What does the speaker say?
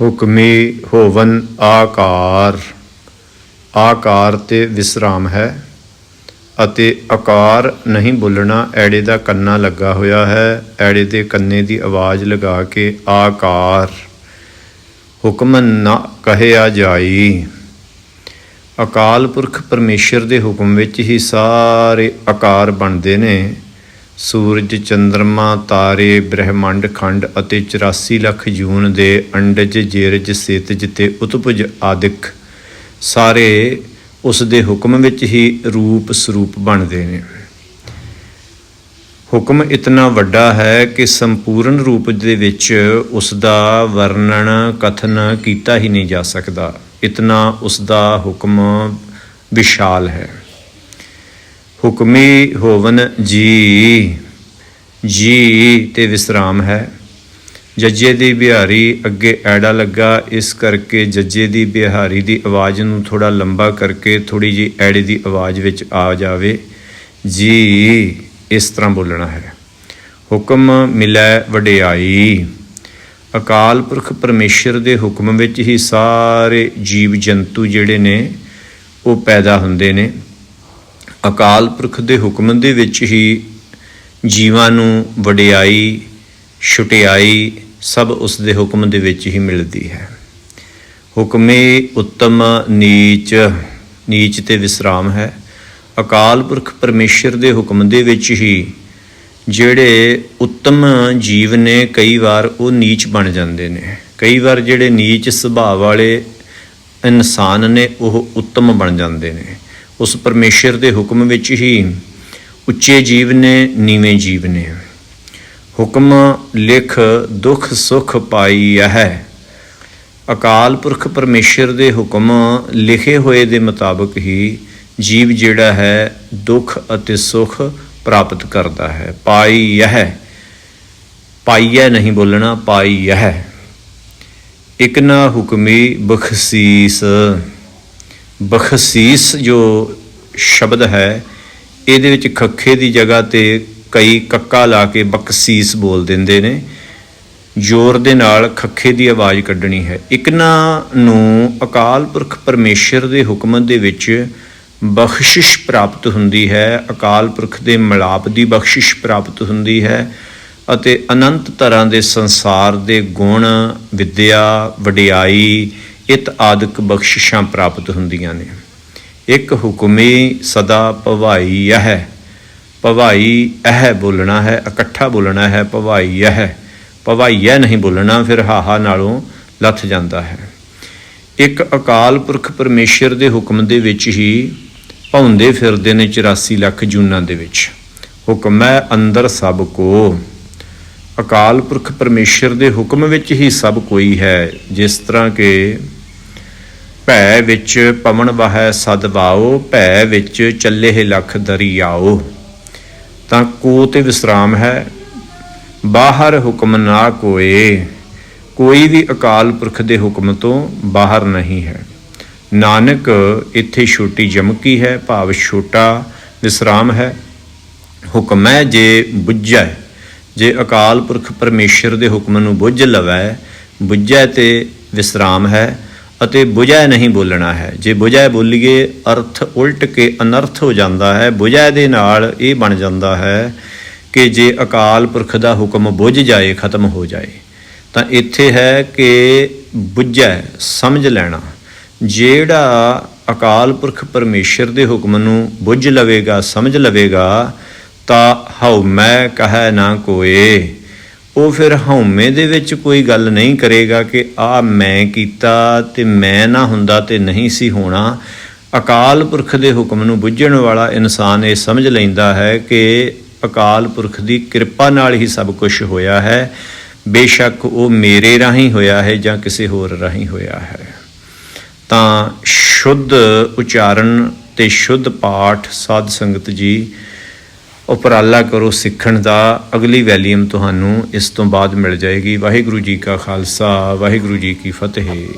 ਹੁਕਮੀ ਹੋਵਨ ਆਕਾਰ। ਆਕਾਰ ਤੇ ਵਿਸਰਾਮ ਹੈ ਅਤੇ ਆਕਾਰ ਨਹੀਂ ਬੋਲਣਾ ਐੜੇ ਦਾ ਕੰਨਾ ਲੱਗਾ ਹੋਇਆ ਹੈ, ਐੜੇ ਦੇ ਕੰਨੇ ਦੀ ਆਵਾਜ਼ ਲਗਾ ਕੇ ਆਕਾਰ। ਹੁਕਮ ਨਾ ਕਹਿਆ ਜਾਈ। ਅਕਾਲ ਪੁਰਖ ਪਰਮੇਸ਼ਰ ਦੇ ਹੁਕਮ ਵਿੱਚ ਹੀ ਸਾਰੇ ਆਕਾਰ ਬਣਦੇ ਨੇ। ਸੂਰਜ ਚੰ드ਰਮਾ ਤਾਰੇ, ਬ੍ਰਹਿਮੰਡ, ਖੰਡ ਅਤੇ 84 ਲੱਖ ਜੂਨ ਦੇ ਅੰਡਜ, ਜੇਰਜ, ਸੇਤਜ ਤੇ ਉਤਪਜ ਆਦਿਕ ਸਾਰੇ ਉਸ ਦੇ ਹੁਕਮ ਵਿੱਚ ਹੀ ਰੂਪ ਸਰੂਪ ਬਣਦੇ ਨੇ। ਹੁਕਮ ਇਤਨਾ ਵੱਡਾ ਹੈ ਕਿ ਸੰਪੂਰਨ ਰੂਪ ਦੇ ਵਿੱਚ ਉਸ ਦਾ ਵਰਣਨ, ਕਥਨ ਕੀਤਾ ਹੀ ਨਹੀਂ ਜਾ ਸਕਦਾ। ਇਤਨਾ ਉਸ ਦਾ ਹੁਕਮ ਵਿਸ਼ਾਲ ਹੈ। ਹੁਕਮੀ ਹੋਵਨ ਜੀ। ਜੀ ਤੇ ਵਿਸਰਾਮ ਹੈ। ਜੱਜੇ ਦੀ ਬਿਹਾਰੀ ਅੱਗੇ ਐੜਾ ਲੱਗਾ, ਇਸ ਕਰਕੇ ਜੱਜੇ ਦੀ ਬਿਹਾਰੀ ਦੀ ਆਵਾਜ਼ ਨੂੰ ਥੋੜਾ ਲੰਬਾ ਕਰਕੇ ਥੋੜੀ ਜੀ ਐੜੇ ਦੀ ਆਵਾਜ਼ ਵਿੱਚ ਆ ਜਾਵੇ। ਜੀ, ਇਸ ਤਰ੍ਹਾਂ ਬੋਲਣਾ ਹੈ। ਹੁਕਮ ਮਿਲੈ ਵਡਿਆਈ। ਅਕਾਲ ਪੁਰਖ ਪਰਮੇਸ਼ਰ ਦੇ ਹੁਕਮ ਵਿੱਚ ਹੀ ਸਾਰੇ ਜੀਵ ਜੰਤੂ ਜਿਹੜੇ ਨੇ, ਉਹ ਪੈਦਾ ਹੁੰਦੇ ਨੇ। ਅਕਾਲ ਪੁਰਖ ਦੇ ਹੁਕਮ ਦੇ ਵਿੱਚ ਹੀ ਜੀਵਾਂ ਨੂੰ ਵਡਿਆਈ, ਛੁਟਿਆਈ ਸਭ ਉਸ ਦੇ ਹੁਕਮ ਦੇ ਵਿੱਚ ਹੀ ਮਿਲਦੀ ਹੈ। ਹੁਕਮੇ ਉੱਤਮ, ਨੀਚ ਨੀਚ ਤੇ ਵਿਸਰਾਮ ਹੈ। ਅਕਾਲ ਪੁਰਖ ਪਰਮੇਸ਼ਰ ਦੇ ਹੁਕਮ ਦੇ ਵਿੱਚ ਹੀ ਜਿਹੜੇ ਉੱਤਮ ਜੀਵ ਨੇ ਕਈ ਵਾਰ ਉਹ ਨੀਚ ਬਣ ਜਾਂਦੇ ਨੇ। ਕਈ ਵਾਰ ਜਿਹੜੇ ਨੀਚ ਸੁਭਾਅ ਵਾਲੇ ਇਨਸਾਨ ਨੇ ਉਹ ਉੱਤਮ ਬਣ ਜਾਂਦੇ ਨੇ। ਉਸ ਪਰਮੇਸ਼ਰ ਦੇ ਹੁਕਮ ਵਿੱਚ ਹੀ ਉੱਚੇ ਜੀਵ ਨੇ, ਨੀਵੇਂ ਜੀਵ ਨੇ। ਹੁਕਮ, ਲਿਖ, ਦੁੱਖ, ਸੁਖ ਪਾਈ ਹੈ। ਅਕਾਲ ਪੁਰਖ ਪਰਮੇਸ਼ਰ ਦੇ ਹੁਕਮ ਲਿਖੇ ਹੋਏ ਦੇ ਮੁਤਾਬਕ ਹੀ ਜੀਵ ਜਿਹੜਾ ਹੈ, ਦੁੱਖ ਅਤੇ ਸੁਖ ਪ੍ਰਾਪਤ ਕਰਦਾ ਹੈ। ਪਾਈ ਹੈ। ਪਾਈਐ ਨਹੀਂ ਬੋਲਣਾ, ਪਾਈ ਹੈ। ਇਕ ਨਾ ਹੁਕਮੀ ਬਖਸ਼ੀਸ। ਬਖਸ਼ੀਸ ਜੋ ਸ਼ਬਦ ਹੈ, ਇਹਦੇ ਵਿੱਚ ਖੱਖੇ ਦੀ ਜਗ੍ਹਾ ਤੇ ਕਈ ਕੱਕਾ ਲਾ ਕੇ ਬਖਸ਼ੀਸ ਬੋਲ ਦਿੰਦੇ ਨੇ। ਜ਼ੋਰ ਦੇ ਨਾਲ ਖੱਖੇ ਦੀ ਆਵਾਜ਼ ਕੱਢਣੀ ਹੈ। ਇਕਨਾ ਨੂੰ ਅਕਾਲ ਪੁਰਖ ਪਰਮੇਸ਼ਰ ਦੇ ਹੁਕਮ ਦੇ ਵਿੱਚ ਬਖਸ਼ਿਸ਼ ਪ੍ਰਾਪਤ ਹੁੰਦੀ ਹੈ। ਅਕਾਲ ਪੁਰਖ ਦੇ ਮਿਲਾਪ ਦੀ ਬਖਸ਼ਿਸ਼ ਪ੍ਰਾਪਤ ਹੁੰਦੀ ਹੈ ਅਤੇ ਅਨੰਤ ਤਰ੍ਹਾਂ ਦੇ ਸੰਸਾਰ ਦੇ ਗੁਣ, ਵਿਦਿਆ, ਵਡਿਆਈ ਇਤ ਆਦਿਕ ਬਖਸ਼ਿਸ਼ਾਂ ਪ੍ਰਾਪਤ ਹੁੰਦੀਆਂ ਨੇ। ਇੱਕ ਹੁਕਮੀ ਸਦਾ ਭਵਾਈ ਹੈ ਭਵਾਈ ਇਹ ਬੋਲਣਾ ਹੈ, ਇਕੱਠਾ ਬੋਲਣਾ ਹੈ, ਭਵਾਈ ਹੈ ਭਵਾਈਆ ਨਹੀਂ ਬੋਲਣਾ, ਫਿਰ ਹਾਹਾ ਨਾਲੋਂ ਲੱਥ ਜਾਂਦਾ ਹੈ। ਇੱਕ ਅਕਾਲ ਪੁਰਖ ਪਰਮੇਸ਼ਰ ਦੇ ਹੁਕਮ ਦੇ ਵਿੱਚ ਹੀ ਭੌਂਦੇ ਫਿਰਦੇ ਨੇ 84 ਲੱਖ ਜੂਨਾਂ ਦੇ ਵਿੱਚ। ਹੁਕਮ ਹੈ ਅੰਦਰ ਸਭ ਕੋ। ਅਕਾਲ ਪੁਰਖ ਪਰਮੇਸ਼ਰ ਦੇ ਹੁਕਮ ਵਿੱਚ ਹੀ ਸਭ ਕੋਈ ਹੈ, ਜਿਸ ਤਰ੍ਹਾਂ ਕਿ ਭੈ ਵਿੱਚ ਪਵਨ ਵਹੈ ਸਦਵਾਓ ਭੈ ਵਿੱਚ ਚੱਲੇ ਲੱਖ ਦਰਿਆਓ। ਤਾਂ ਕੋ ਤੇ ਵਿਸਰਾਮ ਹੈ, ਬਾਹਰ ਹੁਕਮ ਨਾ ਕੋਏ। ਕੋਈ ਵੀ ਅਕਾਲ ਪੁਰਖ ਦੇ ਹੁਕਮ ਤੋਂ ਬਾਹਰ ਨਹੀਂ ਹੈ। ਨਾਨਕ, ਇੱਥੇ ਛੋਟੀ ਜਮਕੀ ਹੈ, ਭਾਵ ਛੋਟਾ ਵਿਸਰਾਮ ਹੈ। ਹੁਕਮ ਹੈ ਜੇ ਬੁੱਝੈ, ਜੇ ਅਕਾਲ ਪੁਰਖ ਪਰਮੇਸ਼ਰ ਦੇ ਹੁਕਮ ਨੂੰ ਬੁੱਝ ਲਵੈ, ਬੁੱਝੈ ਤੇ ਵਿਸਰਾਮ ਹੈ। ਅਤੇ ਬੁਝੈ ਨਹੀਂ ਬੋਲਣਾ ਹੈ। ਜੇ ਬੁਝੈ ਬੋਲੀਏ, ਅਰਥ ਉਲਟ ਕੇ ਅਨਰਥ ਹੋ ਜਾਂਦਾ ਹੈ। ਬੁਝੈ ਦੇ ਨਾਲ ਇਹ ਬਣ ਜਾਂਦਾ ਹੈ ਕਿ ਜੇ ਅਕਾਲ ਪੁਰਖ ਦਾ ਹੁਕਮ ਬੁੱਝ ਜਾਏ, ਖਤਮ ਹੋ ਜਾਏ, ਤਾਂ ਇੱਥੇ ਹੈ ਕਿ ਬੁੱਝੈ, ਸਮਝ ਲੈਣਾ, ਜਿਹੜਾ ਅਕਾਲ ਪੁਰਖ ਪਰਮੇਸ਼ਰ ਦੇ ਹੁਕਮ ਨੂੰ ਬੁੱਝ ਲਵੇਗਾ, ਸਮਝ ਲਵੇਗਾ, ਤਾਂ ਹਉ ਮੈਂ ਕਹੈ ਨਾ ਕੋਏ। ਉਹ ਫਿਰ ਹਉਮੈ ਦੇ ਵਿੱਚ ਕੋਈ ਗੱਲ ਨਹੀਂ ਕਰੇਗਾ ਕਿ ਆ ਮੈਂ ਕੀਤਾ ਤੇ ਮੈਂ ਨਾ ਹੁੰਦਾ ਤੇ ਨਹੀਂ ਸੀ ਹੋਣਾ। ਅਕਾਲ ਪੁਰਖ ਦੇ ਹੁਕਮ ਨੂੰ ਬੁੱਝਣ ਵਾਲਾ ਇਨਸਾਨ ਇਹ ਸਮਝ ਲੈਂਦਾ ਹੈ ਕਿ ਅਕਾਲ ਪੁਰਖ ਦੀ ਕਿਰਪਾ ਨਾਲ ਹੀ ਸਭ ਕੁਝ ਹੋਇਆ ਹੈ। ਬੇਸ਼ੱਕ ਉਹ ਮੇਰੇ ਰਾਹੀਂ ਹੋਇਆ ਹੈ ਜਾਂ ਕਿਸੇ ਹੋਰ ਰਾਹੀਂ ਹੋਇਆ ਹੈ। ਤਾਂ ਸ਼ੁੱਧ ਉਚਾਰਨ ਤੇ ਸ਼ੁੱਧ ਪਾਠ ਸਾਧ ਸੰਗਤ ਜੀ ਉਪਰਾਲਾ ਕਰੋ ਸਿੱਖਣ ਦਾ। ਅਗਲੀ ਵੈਲੀਅਮ ਤੁਹਾਨੂੰ ਇਸ ਤੋਂ ਬਾਅਦ ਮਿਲ ਜਾਏਗੀ। ਵਾਹਿਗੁਰੂ ਜੀ ਕਾ ਖਾਲਸਾ, ਵਾਹਿਗੁਰੂ ਜੀ ਕੀ ਫਤਿਹ।